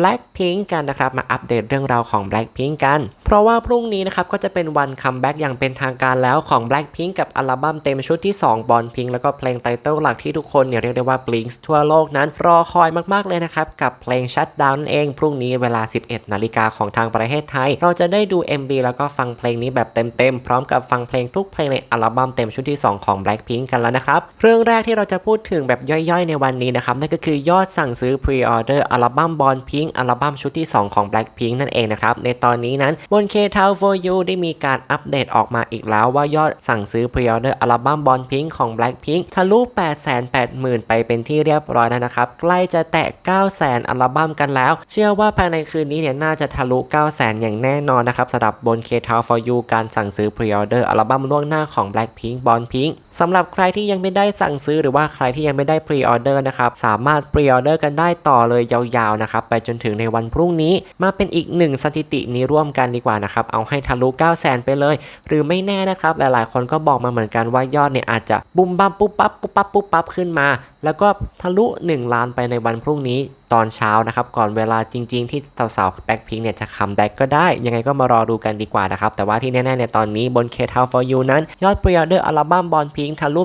Blackpink กันนะครับ มาอัปเดตเรื่องราวของ Blackpink กัน เพราะว่าพรุ่งนี้นะครับ ก็จะเป็นวันคัมแบ็กอย่างเป็นทางการแล้วของ Blackpink กับอัลบั้มเต็มชุดที่ 2 บอลพิงแล้วก็เพลงไตเติลหลักที่ทุกคนเนี่ยเรียกได้ว่า Blinks ทั่วโลกนั้น รอคอยมากๆเลยนะครับ กับเพลง Shutdown นั่นเอง พรุ่งนี้เวลา 11 นาฬิกาของทางประเทศไทย เราจะได้ดู MV แล้วก็ฟังเพลงนี้แบบเต็มๆพร้อมกับฟังเพลงทุกเพลงในอัลบั้มเต็มชุดที่ 2 ของ Blackpink กันแล้วนะครับเรื่องแรกที่เราจะพูดถึงแบบย่อยๆ ในวันนี้นะครับนั่นก็คือยอดสั่งซื้อ Pre-order อัลบั้มบอลพิงอัลบั้มชุดที่ 2 ของ Blackpink นั่นเองนะครับ ในตอนนี้นั้นบน k t o w for You ได้มีการอัปเดตออกมาอีกแล้วว่ายอดสั่งซื้อ Pre-order อัลบั้มบอลพิงของ Blackpink ทะลุ 880,000 ไปเป็นที่เรียบร้อยแล้วนะครับ ใกล้จะแตะ 900,000 อัลบั้มกันแล้ว เชื่อว่าภายในคืนนี้เนี่ยน่าจะทะลุ 900,000 อย่างแน่นอนนะครับสำหรับบน k t o w for You การสั่งซื้อ Pre-order อัลบั้มล่วงหน้าของ Blackpink บอลพิงสำหรับใครที่ยังไม่ได้สั่งซื้อหรือว่าใครที่ยังไม่ได้ Pre-order นะครับสามารถ Pre-order กันได้ต่อเลยยาวๆนะครับไปจนถึงในวันพรุ่งนี้ มาเป็นอีกหนึ่งสถิตินี้ร่วมกันดีกว่านะครับ เอาให้ทะลุ 9 0 0 0 0 ไปเลย หรือไม่แน่นะครับ หลายๆ คนก็บอกมาเหมือนกันว่ายอดเนี่ยอาจจะบุมบัมปุ๊บปั๊บปุ๊บปั๊บปุ๊บปั๊บขึ้นมา แล้วก็ทะลุ 1 ล้านไปในวันพรุ่งนี้ตอนเช้านะครับ ก่อนเวลาจริง ๆ ที่สาวๆแบ็คพิงเนี่ยจะคัมแบ็กก็ได้ ยังไงก็มารอดูกันดีกว่านะครับ แต่ว่าที่แน่ๆเนี่ยตอนนี้บน k t o w for You นั้น ยอด Pre-order อัลบั้มบอลพิงทะลุ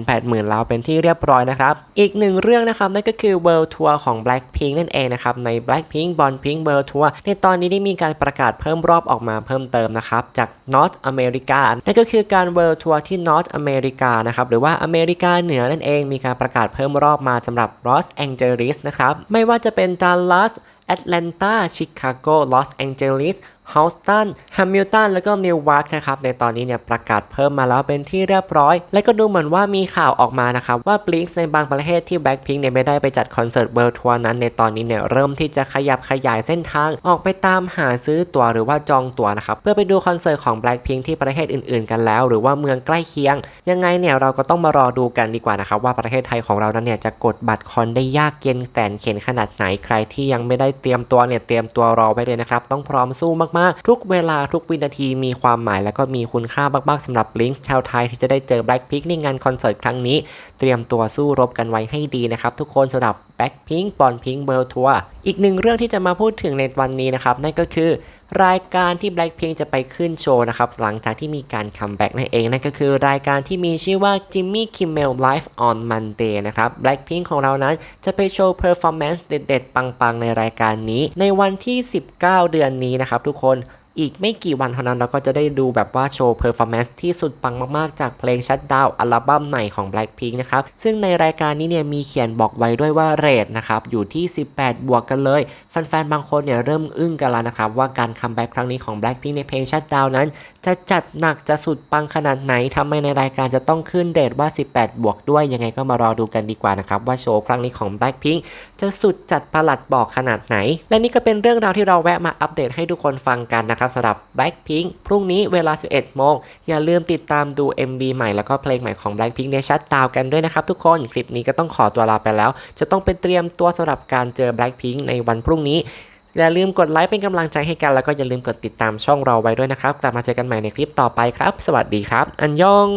880,000แล้วเป็นที่เรียบร้อยนะครับ อีกหนึ่งเรื่องนะครับ นั่นก็คือ World Tour ของ Blackpink นั่นเองนะครับ ใน Blackpink b o n Pink World Tour ในตอนนี้ได้มีการประกาศเพิ่มรอบออกมาเพิ่มเติมนะครับจาก North America นั่นก็คือการ World Tour ที่ North America นะครับหรือว่าอเมริกาเหนือนั่นเองมีการประกาศเพิ่มรอบมาสำหรับลอสแองเจลิสนะครับ ไม่ว่าจะเป็นดัลลัสแอตแลนตาชิคาโกลอสแองเจลิส ฮาวสตันแฮมิลตันแล้วก็นิววาร์กนะครับในตอนนี้เนี่ยประกาศเพิ่มมาแล้วเป็นที่เรียบร้อย และก็ดูเหมือนว่ามีข่าวออกมานะครับว่า b l i n k ในบางประเทศที่ Blackpink เนี่ยไม่ได้ไปจัดคอนเสิร์ตเวิลด์ทัวร์นั้นในตอนนี้เนี่ยเริ่มที่จะขยับขยายเส้นทางออกไปตามหาซื้อตั๋วหรือว่าจองตั๋วนะครับเพื่อไปดูคอนเสิร์ตของ Blackpink ที่ประเทศอื่นๆ กันแล้ว หรือว่าเมืองใกล้เคียง ยังไงเนี่ยเราก็ต้องมารอดูกันดีกว่านะครับว่าประเทศไทยของเรานั้นเนี่ยจะกดบัตรคอนได้ยากเย็นแสนเข็นขนาดไหนใครที่ยังไม่ได้เตรียมตัวเนี่ยเตรียมตัวรอไว้เลยนะครับต้องพร้อมสู้มากๆทุกเวลาทุกวินาทีมีความหมายและก็มีคุณค่ามากๆสำหรับลิงก์ชาวไทยที่จะได้เจอ Blackpink ในงานคอนเสิร์ตครั้งนี้ เตรียมตัวสู้รบกันไว้ให้ดีนะครับทุกคนสำหรับ Blackpink บอลพิงเบิร์ทัวร์อีกหนึ่งเรื่องที่จะมาพูดถึงในวันนี้นะครับนั่นก็คือ รายการที่ Blackpink จะไปขึ้นโชว์นะครับ หลังจากที่มีการคัมแบ็กนั่นเองนั่นก็คือรายการที่มีชื่อว่า Jimmy Kimmel Live on Monday นะครับ Blackpink ของเรานั้นจะไปโชว์ performance เด็ดๆ ปังๆ ในรายการนี้ ในวันที่ 19 เดือนนี้นะครับทุกคน อีกไม่กี่วันเท่านั้นเราก็จะได้ดูแบบว่าโชว์เพอร์ฟอร์แมนซ์ที่สุดปังมากๆ จากเพลงชัดดาวอัลบั้มใหม่ของ Blackpink นะครับ ซึ่งในรายการนี้เนี่ยมีเขียนบอกไว้ด้วยว่าเรทนะครับอยู่ที่ 18 บวกกันเลย แฟนๆ บางคนเนี่ยเริ่มอึ้งกันแล้วนะครับว่าการคัมแบ็กครั้งนี้ของ Blackpink ในเพลงชัดดาวนั้นจะจัดหนักจะสุดปังขนาดไหนทำไมในรายการจะต้องขึ้นเรทว่า 18 บวกด้วยยังไงก็มารอดูกันดีกว่านะครับ ว่าโชว์ครั้งนี้ของ Blackpink จะสุดจัดประหลัดบอกขนาดไหน และนี่ก็เป็นเรื่องราวที่เราแวะมาอัปเดตให้ทุกคนฟังกันนะครับสำหรับ Blackpink พรุ่งนี้เวลา 11 โมง อย่าลืมติดตามดู MV ใหม่แล้วก็เพลงใหม่ของ Blackpink ในชัดดาวกันด้วยนะครับทุกคนคลิปนี้ก็ต้องขอตัวลาไปแล้ว จะต้องไปเตรียมตัวสำหรับการเจอ Blackpink ในวันพรุ่งนี้ อย่าลืมกดไลค์เป็นกำลังใจให้กันแล้วก็อย่าลืมกดติดตามช่องเราไว้ด้วยนะครับ กลับมาเจอกันใหม่ในคลิปต่อไปครับ สวัสดีครับ อันยอง